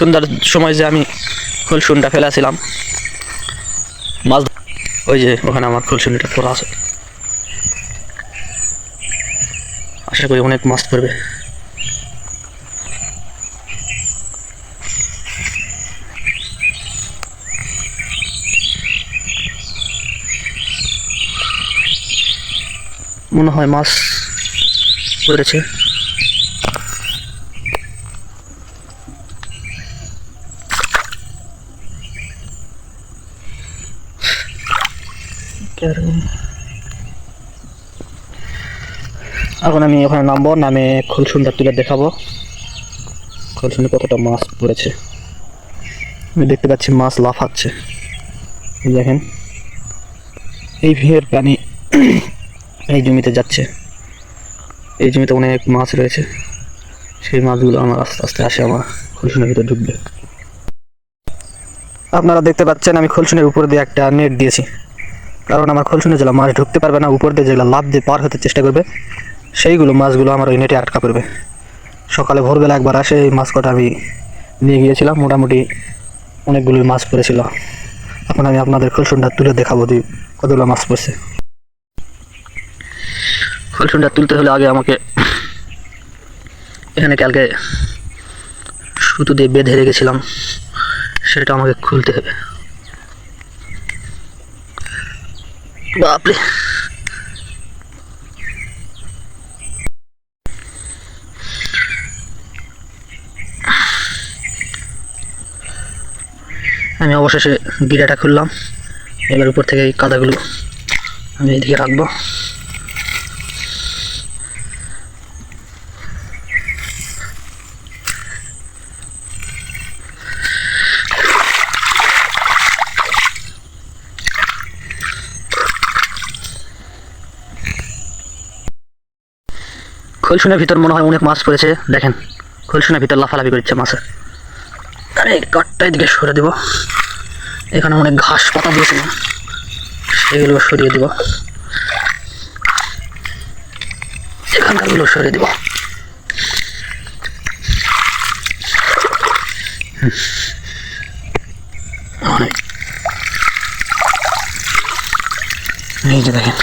সন্ধ্যার সময় যে আমি খুলশুনটা ফেলেছিলাম, মাছ ওই যে ওখানে আমার খুলশুনিটা পড়া আছে। আশা করি অনেক মাছ পড়বে মনে হয় মাছ পড়েছে এখন আমি ওখানে নামবো, নামে খুলসুনটা তুলে দেখাবো। খুলসুনে কতটা মাছ পড়েছে। আমি দেখতে পাচ্ছি মাছ লাফাচ্ছে। দেখেন। এই ভিড়ের পানি এই জমিতে যাচ্ছে। এই জমিতে অনেক মাছ রয়েছে। সেই মাছগুলো আমার আস্তে আস্তে আসে, আমার খুলসুনের ভিতরে ঢুকবে। আপনারা দেখতে পাচ্ছেন, আমি খুলসুনের উপর দিয়ে একটা নেট দিয়েছি। কারণ আমার খুলসুনে যেগুলো মাছ ঢুকতে পারবে না, উপর দিয়ে যেগুলো লাভ দিয়ে পার হতে চেষ্টা করবে, সেইগুলো মাছগুলো আমার ওই নেটে আটকা পড়বে। সকালে ভোরবেলা একবার আসে এই মাছ কটা আমি নিয়ে গিয়েছিলাম, মোটামুটি অনেকগুলোই মাছ পড়েছিল। এখন আমি আপনাদের খুলসুনটা তুলে দেখাবো যে কতগুলো মাছ পড়ছে। খুলসুনটা তুলতে হলে আগে আমাকে এখানে কালকে সুতো দিয়ে বেঁধে রেখেছিলাম, সেটা আমাকে খুলতে হবে। বাপরে। আমি অবশেষে গিরাটা খুললাম। এবার উপর থেকে এই কাদাগুলো আমি এদিকে রাখব। খোলসুনের ভিতর মনে হয় অনেক মাছ পড়েছে। দেখেন, খোলসুনের ভিতর লাফালাফি করছে মাছে। আরে কাঠটা এদিকে সরে দিব। এখানে অনেক ঘাস পাতা দিয়েছিল সেগুলো সরিয়ে দিব। এখানকারগুলো সরিয়ে দিব। অনেক। এই যে দেখেন।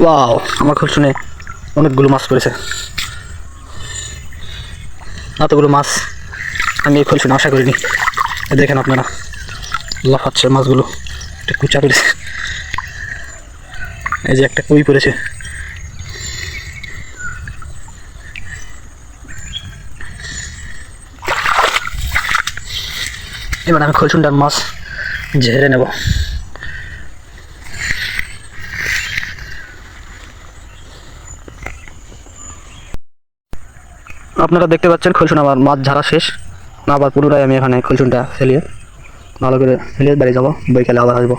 ওয়াও আমার খুব শুনে অনেকগুলো মাছ পড়েছে। এতগুলো মাছ আমি এই খুলছি আশা করিনি। দেখেন আপনারা লাফাচ্ছে মাছগুলো। একটা কুচা পড়েছে। এই যে একটা কই পড়েছে। এবার আমি খলসুনটার মাছ ঝেড়ে নেব। আপনারা দেখতে পাচ্ছেন খুলসুন আমার মাছ ঝাড়া শেষ। আবার পুরোটাই আমি এখানে খুলসুনটা ফেলিয়ে ভালো করে ফেলিয়ে বাড়ি যাব বৈকালে আবার আসব।